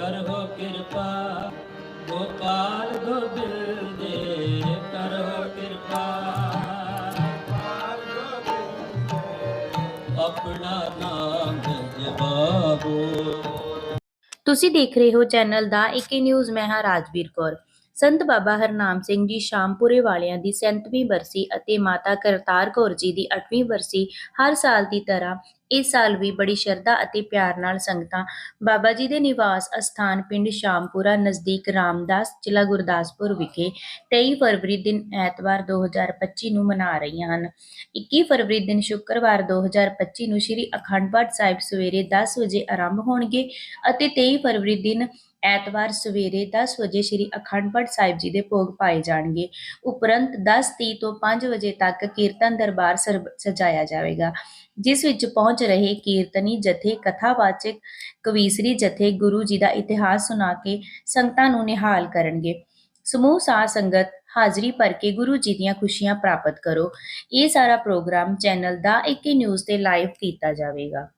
ਕਰੋ ਕਿਰਪਾ, ਗੋਪਾਲ ਗੋਬਿੰਦੇ ਕਰੋ ਕਿਰਪਾ। ਆਪਣਾ ਨਾਮ ਜਵਾਬੋ ਤੁਸੀਂ ਦੇਖ ਰਹੇ ਹੋ ਚੈਨਲ ਦਾ ਏਕੇ ਨਿਊਜ਼, ਮੈਂ ਹਾਂ ਰਾਜਵੀਰ ਕੌਰ। ਸੰਤ ਬਾਬਾ ਹਰਨਾਮ ਸਿੰਘ ਜੀ ਸ਼ਾਮਪੁਰੇ ਵਾਲਿਆਂ ਦੀ 37ਵੀਂ ਬਰਸੀ ਅਤੇ ਮਾਤਾ ਕਰਤਾਰ ਕੌਰ ਜੀ ਦੀ 8ਵੀਂ ਬਰਸੀ ਹਰ ਸਾਲ ਦੀ ਤਰ੍ਹਾਂ ਇਸ ਸਾਲ ਵੀ ਬੜੀ ਸ਼ਰਧਾ ਅਤੇ ਪਿਆਰ ਨਾਲ ਸੰਗਤਾਂ ਬਾਬਾ ਜੀ ਦੇ ਨਿਵਾਸ ਅਸਥਾਨ ਪਿੰਡ ਸ਼ਾਮਪੁਰਾ ਨਜ਼ਦੀਕ ਰਾਮਦਾਸ ਜ਼ਿਲ੍ਹਾ ਗੁਰਦਾਸਪੁਰ ਵਿਖੇ 23 ਫਰਵਰੀ ਦਿਨ ਐਤਵਾਰ 2025 ਨੂੰ ਮਨਾ ਰਹੀਆਂ ਹਨ। 21 ਫਰਵਰੀ ਦਿਨ ਸ਼ੁੱਕਰਵਾਰ 2025 ਨੂੰ ਸ੍ਰੀ ਅਖੰਡ ਪਾਠ ਸਾਹਿਬ ਸਵੇਰੇ 10 ਵਜੇ ਆਰੰਭ ਹੋਣਗੇ ਅਤੇ 23 ਫਰਵਰੀ ਦਿਨ ਐਤਵਾਰ ਸਵੇਰੇ 10 ਵਜੇ ਸ੍ਰੀ ਅਖੰਡ ਪਾਠ ਸਾਹਿਬ ਜੀ ਦੇ ਭੋਗ ਪਾਏ ਜਾਣਗੇ। ਉਪਰੰਤ 10:30 ਤੋਂ 5 ਵਜੇ ਤੱਕ ਕੀਰਤਨ ਦਰਬਾਰ ਸਜਾਇਆ ਜਾਵੇਗਾ। ਜਿਸ ਵਿੱਚ ਪਹੁੰਚ ਰਹੇ ਕੀਰਤਨੀ ਜਥੇ, ਕਥਾਵਾਚਕ ਕਵੀਸਰੀ ਜਥੇ ਗੁਰੂ ਜੀ ਦਾ ਇਤਿਹਾਸ ਸੁਣਾ ਕੇ ਸੰਗਤਾਂ ਨੂੰ ਨਿਹਾਲ ਕਰਨਗੇ। ਸਮੂਹ, ਸਾਧ ਸੰਗਤ ਹਾਜ਼ਰੀ ਭਰ ਕੇ ਗੁਰੂ ਜੀ ਦੀਆਂ ਖੁਸ਼ੀਆਂ ਪ੍ਰਾਪਤ ਕਰੋ। ਇਹ ਸਾਰਾ ਪ੍ਰੋਗਰਾਮ ਚੈਨਲ ਦਾ ਏਕੇ ਨਿਊਜ਼ ਤੇ ਲਾਈਵ ਕੀਤਾ ਜਾਵੇਗਾ।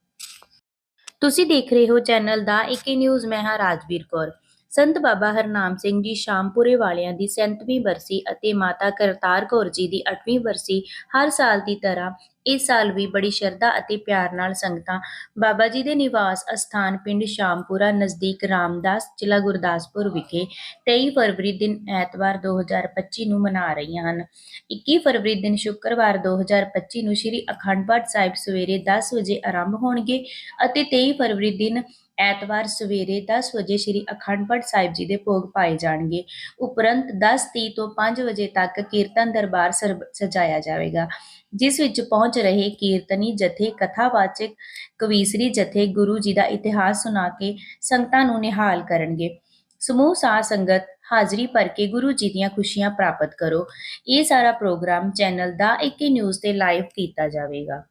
ਤੁਸੀਂ ਦੇਖ ਰਹੇ ਹੋ ਚੈਨਲ ਦਾ ਏਕੇ ਨਿਊਜ਼, ਮੈਂ ਹਾਂ ਰਾਜਵੀਰ ਕੌਰ। ਸੰਤ ਬਾਬਾ ਹਰਨਾਮ ਸਿੰਘ ਜੀ ਸ਼ਾਮਪੁਰੇ ਵਾਲਿਆਂ ਦੀ 37ਵੀਂ ਬਰਸੀ ਅਤੇ ਮਾਤਾ ਕਰਤਾਰ ਕੌਰ ਜੀ ਦੀ 8ਵੀਂ ਬਰਸੀ ਹਰ ਸਾਲ ਦੀ ਤਰ੍ਹਾਂ ਇਸ ਸਾਲ ਵੀ ਬੜੀ ਸ਼ਰਧਾ ਅਤੇ ਪਿਆਰ ਨਾਲ ਸੰਗਤਾਂ ਬਾਬਾ ਜੀ ਦੇ ਨਿਵਾਸ ਅਸਥਾਨ ਪਿੰਡ ਸ਼ਾਮਪੁਰਾ ਨਜ਼ਦੀਕ ਰਾਮਦਾਸ ਜ਼ਿਲ੍ਹਾ ਗੁਰਦਾਸਪੁਰ ਵਿਖੇ 23 ਫਰਵਰੀ ਦਿਨ ਐਤਵਾਰ 2025 ਨੂੰ ਮਨਾ ਰਹੀਆਂ ਹਨ। 21 ਫਰਵਰੀ ਦਿਨ ਸ਼ੁੱਕਰਵਾਰ 2025 ਨੂੰ ਸ੍ਰੀ ਅਖੰਡ ਪਾਠ ਸਾਹਿਬ ਸਵੇਰੇ 10 ਵਜੇ ਆਰੰਭ ਹੋਣਗੇ ਅਤੇ 23 ਫਰਵਰੀ ਦਿਨ ਐਤਵਾਰ ਸਵੇਰੇ 10 ਵਜੇ ਸ੍ਰੀ ਅਖੰਡ ਪਾਠ ਸਾਹਿਬ ਜੀ ਦੇ ਭੋਗ ਪਾਏ ਜਾਣਗੇ। ਉਪਰੰਤ 10:30 ਤੋਂ 5 ਵਜੇ ਤੱਕ ਕੀਰਤਨ ਦਰਬਾਰ ਸਜਾਇਆ ਜਾਵੇਗਾ, ਜਿਸ ਵਿੱਚ ਪਹੁੰਚ ਰਹੇ ਕੀਰਤਨੀ ਜਥੇ ਕਥਾਵਾਚਕ ਕਵੀਸਰੀ ਜਥੇ ਗੁਰੂ ਜੀ ਦਾ ਇਤਿਹਾਸ ਸੁਣਾ ਕੇ ਸੰਗਤਾਂ ਨੂੰ ਨਿਹਾਲ ਕਰਨਗੇ। ਸਮੂਹ ਸਾਧ ਸੰਗਤ ਹਾਜ਼ਰੀ ਭਰ ਕੇ ਗੁਰੂ ਜੀ ਦੀਆਂ ਖੁਸ਼ੀਆਂ ਪ੍ਰਾਪਤ ਕਰੋ। ਇਹ ਸਾਰਾ ਪ੍ਰੋਗਰਾਮ ਚੈਨਲ ਦਾ ਏਕੇ ਨਿਊਜ਼ ਤੇ ਲਾਈਵ ਕੀਤਾ ਜਾਵੇਗਾ।